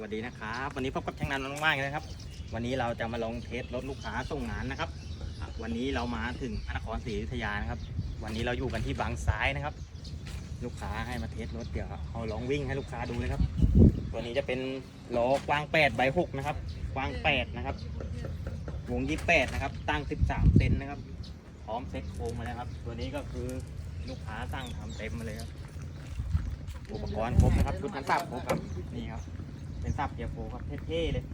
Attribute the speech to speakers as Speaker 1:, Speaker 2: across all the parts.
Speaker 1: วัสดีนะครับ วันนี้พบกับช่างนันมากๆเลยนะครับ วันนี้เราจะมาลองเทสรถลูกค้าส่งงานนะครับ วันนี้เรามาถึงพระนครศรีอยุธยานะครับ วันนี้เราอยู่กันที่บางซ้ายนะครับ ลูกค้าให้มาเทสรถเดี๋ยวเอาลองวิ่งให้ลูกค้าดูเลยครับ ตัวนี้จะเป็นล้อกว้าง8ใบ6นะครับ กว้าง8นะครับ วง28นะครับ ตั้ง 13เซนนะครับ พร้อมเซ็ตโครงมาแล้วครับ ตัวนี้ก็คือลูกค้าสั่งทำเต็มมาเลยครับอุปกรณ์ครบนะครับชุดนั้นสับครบครับ นี่ครับ เป็นซับเกียร์โฟครับเท่ๆเลย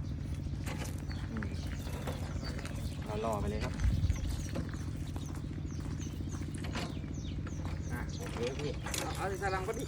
Speaker 1: เราล่อไปเลยครับโอเคพี่เอาใสิสลังก็ดิ